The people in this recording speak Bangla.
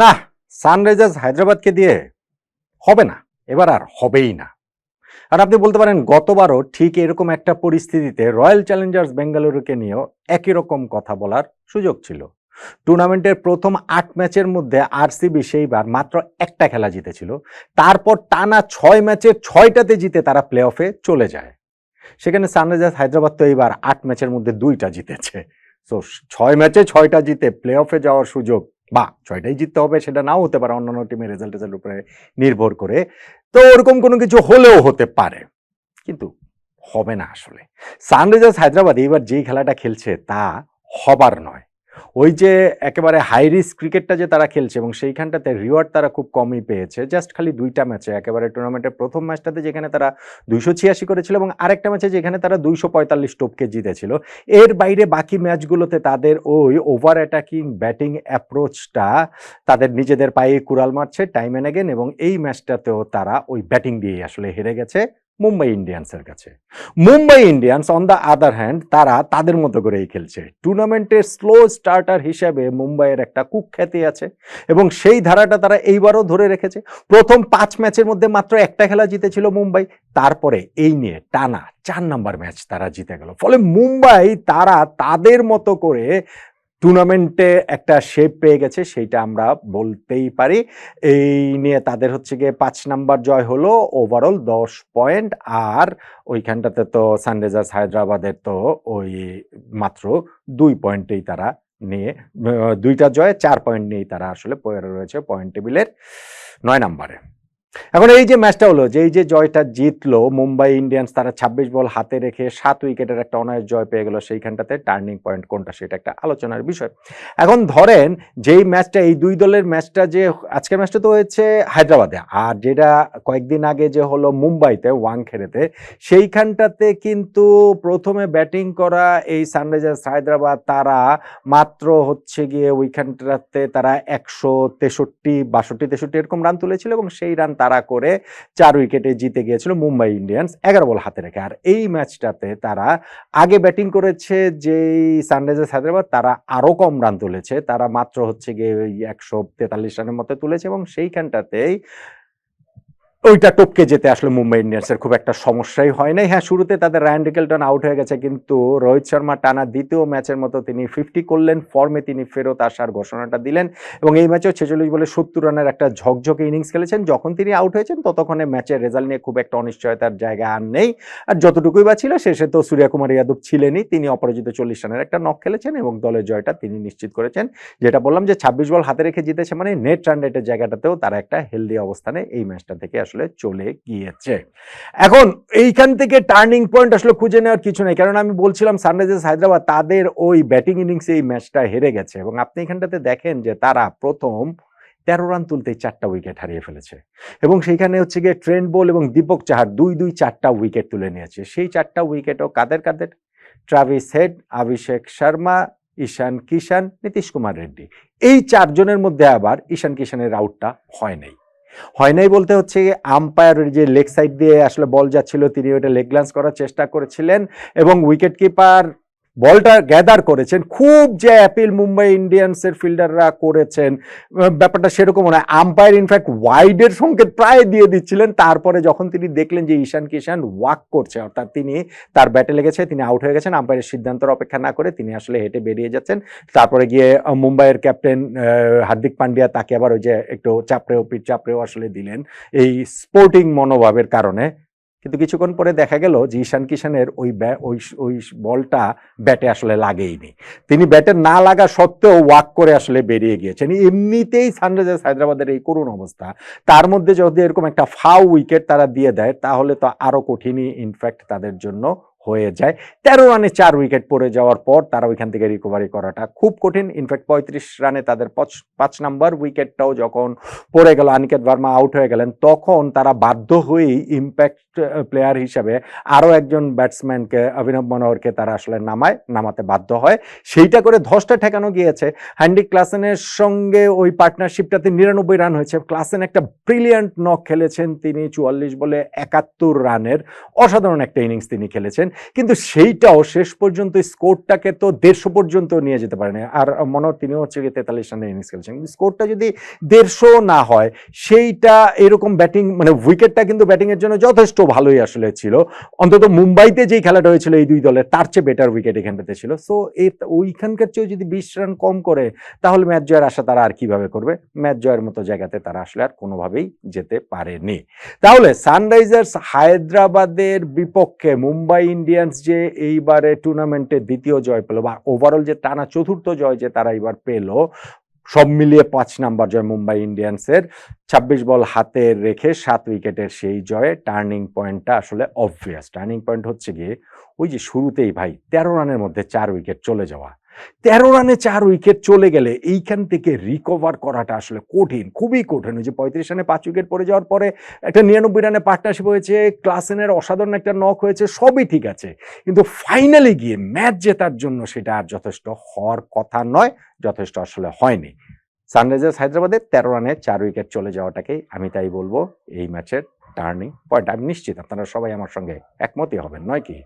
না সানরাইজার্স হায়দ্রাবাদকে দিয়ে হবে না, এবার আর হবেই না। আর আপনি বলতে পারেন, গতবারও ঠিক এরকম একটা পরিস্থিতিতে রয়্যাল চ্যালেঞ্জার্স বেঙ্গালুরুকে নিয়েও একই রকম কথা বলার সুযোগ ছিল। টুর্নামেন্টের প্রথম আট ম্যাচের মধ্যে আরসিবি সেইবার মাত্র একটা খেলা জিতেছিল, তারপর টানা ছয় ম্যাচের ছয়টাতে জিতে তারা প্লে অফে চলে যায়। সেখানে সানরাইজার্স হায়দ্রাবাদ তো এইবার আট ম্যাচের মধ্যে দুইটা জিতেছে। তো ছয় ম্যাচে ছয়টা জিতে প্লে অফে যাওয়ার সুযোগ বা ছয়টাই জিততে হবে, সেটা নাও হতে পারে, অন্যান্য টিমের রেজাল্ট রেজাল্ট উপরে নির্ভর করে। তো ওরকম কোনো কিছু হলেও হতে পারে, কিন্তু হবে না আসলে। সানরাইজার্স হায়দ্রাবাদ এইবার যেই খেলাটা খেলছে তা হবার নয়। ওই যে একেবারে হাই রিস্ক ক্রিকেটটা যে তারা খেলছে এবং সেইখানটাতে রিওয়ার্ড তারা খুব কমই পেয়েছে। জাস্ট খালি দুইটা ম্যাচে একেবারে টুর্নামেন্টের প্রথম ম্যাচটাতে যেখানে তারা দুইশো ছিয়াশি করেছিল এবং আরেকটা ম্যাচে যেখানে তারা দুইশো পঁয়তাল্লিশ টোপকে জিতেছিল। এর বাইরে বাকি ম্যাচগুলোতে তাদের ওই ওভার অ্যাটাকিং ব্যাটিং অ্যাপ্রোচটা তাদের নিজেদের পায়ে কুড়াল মারছে টাইম অ্যাগেন এবং এই ম্যাচটাতেও তারা ওই ব্যাটিং দিয়েই আসলে হেরে গেছে। মুম্বাই ইন্ডিয়ান্সের কাছে। Mumbai Indians on the other hand তারা তাদের মতো করেই খেলছে। টুর্নামেন্টের স্লো স্টার্টার হিসেবে মুম্বাইয়ের একটা কুখ্যাতি আছে এবং সেই ধারাটা তারা এইবারও ধরে রেখেছে। প্রথম পাঁচ ম্যাচের মধ্যে মাত্র একটা খেলা জিতেছিল মুম্বাই, তারপরে এই নিয়ে টানা চার নাম্বার ম্যাচ তারা জিতে গেল। ফলে মুম্বাই তারা তাদের মতো করে টুর্নামেন্টে একটা শেপ পেয়ে গেছে, সেইটা আমরা বলতেই পারি। এই নিয়ে তাদের হচ্ছে গিয়ে পাঁচ নাম্বার জয় হলো ওভারঅল দশ পয়েন্ট আর ওইখানটাতে তো সানরাইজার্স হায়দ্রাবাদের তো ওই মাত্র দুই পয়েন্টেই তারা নিয়ে দুইটা জয় চার পয়েন্ট নিয়েই তারা আসলে রয়েছে পয়েন্ট টেবিলের নয় নাম্বারে। এখন এই যে ম্যাচটা হলো, যে এই যে জয়টা জিতলো, মুম্বাই ইন্ডিয়ান্স তারা ছাব্বিশ বল হাতে রেখে সাত উইকেটের একটা অনায়াস জয় পেয়ে গেল সেইখানটাতে। টার্নিং পয়েন্ট কোনটা সেটা একটা আলোচনার বিষয়। এখন ধরেন যেই ম্যাচটা এই দুই দলের ম্যাচটা যে, আজকের ম্যাচটা তো হয়েছে হায়দ্রাবাদে। আর যেটা কয়েকদিন আগে যে হলো মুম্বাইতে ওয়াং ওয়াংখেড়েতে, সেইখানটাতে কিন্তু প্রথমে ব্যাটিং করা এই সানরাইজার্স হায়দ্রাবাদ, তারা মাত্র হচ্ছে গিয়ে ওইখানটাতে তারা একশো তেষট্টি, বাষট্টি, তেষট্টি এরকম রান তুলেছিল এবং সেই রান তারা করে চার উইকেটে জিতে গিয়েছিল মুম্বাই ইন্ডিয়ান্স, এগারো বল হাতে রেখে। আর এই ম্যাচটাতে তারা আগে ব্যাটিং করেছে যেই সানরাইজার্স হায়দ্রাবাদ, তারা আরও কম রান তুলেছে। তারা মাত্র হচ্ছে গিয়ে একশো তেতাল্লিশ রানের মতো তুলেছে এবং সেইখানটাতেই ওইটা টপকে যেতে আসলে মুম্বাই ইন্ডিয়ান্সের। খুব একটা সমস্যাই হয় নাই। হ্যাঁ শুরুতে তাদের রায়ান রিকেলটন আউট হয়ে গেছে, কিন্তু রোহিত শর্মা টানা দ্বিতীয় ম্যাচের মতো তিনি ফিফটি করলেন ফর্মে তিনি ফেরত আসার ঘোষণাটা দিলেন এবং এই ম্যাচেও ছেচল্লিশ বলে সত্তর রানের একটা ঝকঝকে ইনিংস খেলেছেন। যখন তিনি আউট হয়েছেন, ততক্ষণে ম্যাচের রেজাল্ট নিয়ে খুব একটা অনিশ্চয়তার জায়গা আর নেই। আর যতটুকুই বা ছিল, শেষে তো সূর্যকুমার যাদব ছিলেনই। তিনি অপরাজিত চল্লিশ রানের একটা নক খেলেছেন এবং দলের জয়টা তিনি নিশ্চিত করেছেন। যেটা বললাম যে ছাব্বিশ বল হাতে রেখে জিতেছে মানে নেট রান রেটের জায়গাটাতেও তারা একটা হেলদি অবস্থানে এই ম্যাচটা থেকে আসলে চলে গিয়েছে। এখন এইখান থেকে টার্নিং পয়েন্ট আসলে খুঁজে নেওয়ার কিছু নেই। কারণ আমি বলছিলাম সানরাইজার্স হায়দ্রাবাদ তাদের ওই ব্যাটিং ইনিংসে এই ম্যাচটা হেরে গেছে এবং আপনি এখানটাতে দেখেন যে তারা প্রথম তেরো রান তুলতেই চারটা উইকেট হারিয়ে ফেলেছে এবং সেইখানে হচ্ছে গিয়ে ট্রেন্ড বোল এবং দীপক চাহার দুই দুই, চারটা উইকেট তুলে নিয়েছে। সেই চারটা উইকেটও কাদের কাদের? ট্রাভিস হেড অভিষেক শর্মা ঈশান কিষান নীতিশ কুমার রেড্ডি এই চারজনের মধ্যে আবার ঈশান কিষানের আউটটা হয় নাই। হয় নাই বলতে হচ্ছে আম্পায়ারের যে লেগ সাইড দিয়ে আসলে বল যাচ্ছিল, তিনি ওইটা লেগ গ্লান্স করার চেষ্টা করেছিলেন এবং উইকেট কিপার বলটা গ্যাদার করেছেন। খুব যে অ্যাপিল মুম্বাই ইন্ডিয়ান্সের ফিল্ডাররা করেছেন ব্যাপারটা সেরকম নয়। আম্পায়ার ইনফ্যাক্ট ওয়াইডের সংকেত প্রায় দিয়ে দিচ্ছিলেন। তারপরে যখন তিনি দেখলেন যে ঈশান কিষান ওয়াক করছে, অর্থাৎ তিনি তার ব্যাটে লেগেছে তিনি আউট হয়ে গেছেন আম্পায়ারের সিদ্ধান্তের অপেক্ষা না করে তিনি আসলে হেঁটে বেরিয়ে যাচ্ছেন। তারপরে গিয়ে মুম্বাইয়ের ক্যাপ্টেন হার্দিক পান্ডিয়া তাকে আবার ওই যে একটু চাপড়েও পিঠ চাপড়েও আসলে দিলেন। এই স্পোর্টিং মনোভাবের কারণে কিন্তু কিছুক্ষণ পরে দেখা গেল যে ঈশান কিষানের ওই ওই ওই বলটা ব্যাটে আসলে লাগেইনি। তিনি ব্যাটে না লাগা সত্ত্বেও ওয়াক করে আসলে বেরিয়ে গিয়েছেন। এমনিতেই সানরাইজার্স হায়দ্রাবাদের এই করুণ অবস্থা। তার মধ্যে যদি এরকম একটা ফাউ উইকেট তারা দিয়ে দেয়, তাহলে তো আরও কঠিনই ইনফ্যাক্ট তাদের জন্য হয়ে যায়। তেরো রানে চার উইকেট পড়ে যাওয়ার পর তারা ওইখান থেকে রিকভারি করাটা খুব কঠিন। ইনফ্যাক্ট পঁয়ত্রিশ রানে তাদের পাঁচ- নাম্বার উইকেটটাও যখন পড়ে গেল অনিকেত ভার্মা আউট হয়ে গেলেন, তখন তারা বাধ্য হয়েই ইম্প্যাক্ট প্লেয়ার হিসাবে আরও একজন ব্যাটসম্যানকে অভিনব মনোহরকে তারা আসলে নামায়, নামাতে বাধ্য হয়। সেইটা করে ধসটা ঠেকানো গিয়েছে। হ্যান্ডি ক্লাসেনের সঙ্গে ওই পার্টনারশিপটাতে নিরানব্বই রান হয়েছে। ক্লাসেন একটা ব্রিলিয়ান্ট নক খেলেছেন তিনি, চুয়াল্লিশ বলে একাত্তর রানের। অসাধারণ একটা ইনিংস তিনি খেলেছেন। কিন্তু সেইটাও শেষ পর্যন্ত স্কোরটাকে তো দেড়শো পর্যন্ত নিয়ে যেতে পারেনি। আর মনে তিনিও হচ্ছে তেতাল্লিশ রানের ইনিংস খেলছেন। কিন্তু স্কোরটা যদি দেড়শো না হয়, সেইটা এরকম ব্যাটিং মানে উইকেটটা কিন্তু ব্যাটিংয়ের জন্য যথেষ্ট ভালোই আসলে ছিল। অন্তত মুম্বাইতে যেই খেলাটা হয়েছিল এই দুই দলের, তার চেয়ে বেটার উইকেট এখানটাতে ছিল। সো এই ওইখানকার চেয়েও যদি বিশ রান কম করে, তাহলে ম্যাচ জয়ের আশা তারা আর কীভাবে করবে? ম্যাচ জয়ের মতো জায়গাতে তারা আসলে আর কোনোভাবেই যেতে পারেনি। তাহলে সানরাইজার্স হায়দ্রাবাদের বিপক্ষে মুম্বাই ইন্ডিয়ান্স যে এইবারে টুর্নামেন্টে দ্বিতীয় জয় পেল বা ওভারঅল যে টানা চতুর্থ জয় যে তারা এইবার পেল, সব মিলিয়ে পাঁচ নাম্বার জয় মুম্বাই ইন্ডিয়ান্সের। ছাব্বিশ বল হাতে রেখে সাত উইকেটের সেই জয়ে টার্নিং পয়েন্টটা আসলে অবভিয়াস টার্নিং পয়েন্ট হচ্ছে গিয়ে ওই যে শুরুতেই ভাই, তেরো রানের মধ্যে চার উইকেট চলে যাওয়া। তেরো রানে চার উইকেট চলে গেলে এইখান থেকে রিকভার করাটা আসলে কঠিন, খুবই কঠিন। ওই যে পঁয়ত্রিশ রানে পাঁচ উইকেট পড়ে যাওয়ার পরে একটা নিরানব্বই রানে পার্টনারশিপ হয়েছে, ক্লাসেনের অসাধারণ একটা নক হয়েছে, সবই ঠিক আছে। কিন্তু ফাইনালি গিয়ে ম্যাচ জেতার জন্য সেটা আর যথেষ্ট হওয়ার কথা নয়, যথেষ্ট আসলে হয়নি। সানরাইজার্স হায়দ্রাবাদের তেরো রানে চার উইকেট চলে যাওয়াটাকেই আমি তাই বলব, এই ম্যাচের টার্নিং পয়েন্ট আমি নিশ্চিত আপনারা সবাই আমার সঙ্গে একমতই হবেন, নয় কি?